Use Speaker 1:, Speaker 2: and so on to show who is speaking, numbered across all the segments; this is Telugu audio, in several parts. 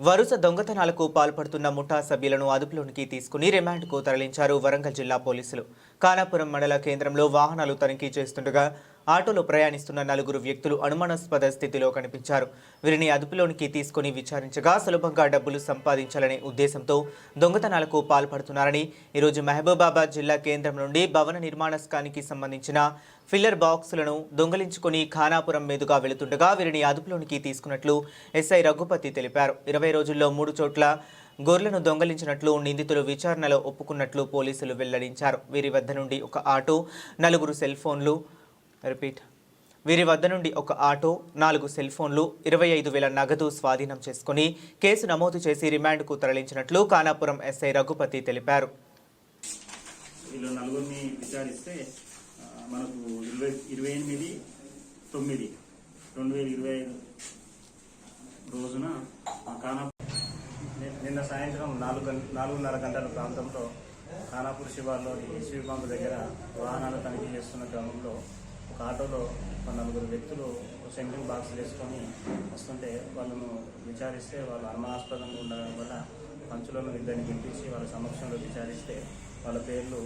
Speaker 1: వరుస దొంగతనాలకు పాల్పడుతున్న ముఠా సభ్యులను అదుపులోనికి తీసుకుని రిమాండ్కు తరలించారు వరంగల్ జిల్లా పోలీసులు. కానాపురం మండల కేంద్రంలో వాహనాలు తనిఖీ చేస్తుండగా ఆటోలో ప్రయాణిస్తున్న నలుగురు వ్యక్తులు అనుమానాస్పద స్థితిలో కనిపించారు. వీరిని అదుపులోనికి తీసుకుని విచారించగా సులభంగా డబ్బులు సంపాదించాలనే ఉద్దేశంతో దొంగతనాలకు పాల్పడుతున్నారని ఈరోజు మహబూబాబాద్ జిల్లా కేంద్రం నుండి భవన నిర్మాణస్కానికి సంబంధించిన ఫిల్లర్ బాక్సులను దొంగలించుకుని ఖానాపురం మీదుగా వెళుతుండగా వీరిని అదుపులోనికి తీసుకున్నట్లు ఎస్ఐ రఘుపతి తెలిపారు. ఇరవై రోజుల్లో మూడు చోట్ల గొర్రెలను దొంగలించినట్లు నిందితులు విచారణలో ఒప్పుకున్నట్లు పోలీసులు వెల్లడించారు. వీరి వద్ద నుండి ఒక ఆటో నలుగురు సెల్ ఫోన్లు రిపీట్. వీరి వద్ద నుండి ఒక ఆటో నాలుగు సెల్ ఫోన్లు ఇరవై ఐదు వేల నగదు స్వాధీనం చేసుకుని కేసు నమోదు చేసి రిమాండ్కు తరలించినట్లు ఖానాపురం ఎస్ఐ రఘుపతి తెలిపారు.
Speaker 2: వీళ్ళు నలుగురిని విచారిస్తే మనకు ఇరవై ఇరవై ఎనిమిది తొమ్మిది రెండు వేల ఇరవై ఐదు రోజున నిన్న సాయంత్రం నాలుగు గంట నాలుగున్నర గంటల ప్రాంతంలో ఖానాపూర్ శివార్లోని ఎస్వీ పంప్ దగ్గర వాహనాలు తనిఖీ చేస్తున్న క్రమంలో ఒక ఆటోలో ఒక నలుగురు వ్యక్తులు సెంట్రింగ్ బాక్స్ వేసుకొని వస్తుంటే వాళ్ళను విచారిస్తే వాళ్ళు అనుమానాస్పదంగా ఉండడం వల్ల పంచులను ఇద్దరిని పిలిపించి వాళ్ళ సమక్షంలో విచారిస్తే వాళ్ళ పేర్లు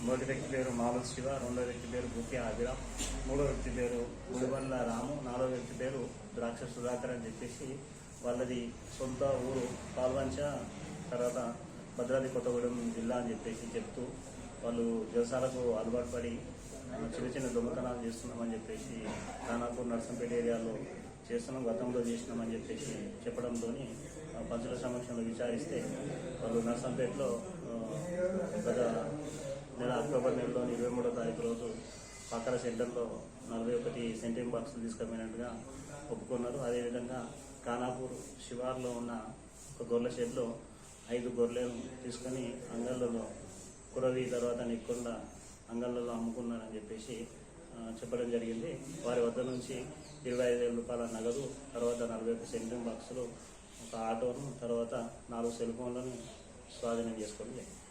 Speaker 2: మొదటి వ్యక్తి పేరు మామూలు శివ రెండో వ్యక్తి పేరు గుత్తి ఆదిరామ్ మూడో వ్యక్తి పేరు గుడిబండ్ల రాము నాలుగో వ్యక్తి పేరు ద్రాక్ష సుధాకర్ అని చెప్పేసి వాళ్ళది సొంత ఊరు పాల్వంచ తర్వాత భద్రాద్రి కొత్తగూడెం జిల్లా అని చెప్పేసి చెప్తూ వాళ్ళు వ్యవసాయాలకు అలవాటు పడి చిన్న చిన్న దొంగతనాలు చేస్తున్నామని చెప్పేసి ఖానాపూర్ నర్సంపేట ఏరియాలో చేస్తున్నాం గతంలో చేసినామని చెప్పేసి చెప్పడంతో పంచుల సమక్షంలో విచారిస్తే వాళ్ళు నర్సంపేటలో గత నెల అక్టోబర్ నెలలోని ఇరవై మూడో తారీఖు రోజు పక్కన సెంటర్లో నలభై ఒకటి సెంటింగ్ బాక్సులు తీసుకుపోయినట్టుగా ఒప్పుకున్నారు. అదేవిధంగా ఖానాపూర్ శివార్లో ఉన్న ఒక గొర్రెల షెడ్లో ఐదు గొర్రెలను తీసుకొని అంగళ్ళలో కురవి తర్వాత నిక్కుండా అంగళ్ళలో అమ్ముకున్నారని చెప్పేసి చెప్పడం జరిగింది. వారి వద్ద నుంచి ఇరవై ఐదు వేల రూపాయల నగదు తర్వాత నలభై ఒక సెంటింగ్ బాక్సులు ఒక ఆటోను తర్వాత నాలుగు సెల్ ఫోన్లను స్వాధీనం చేసుకోవడం జరిగింది.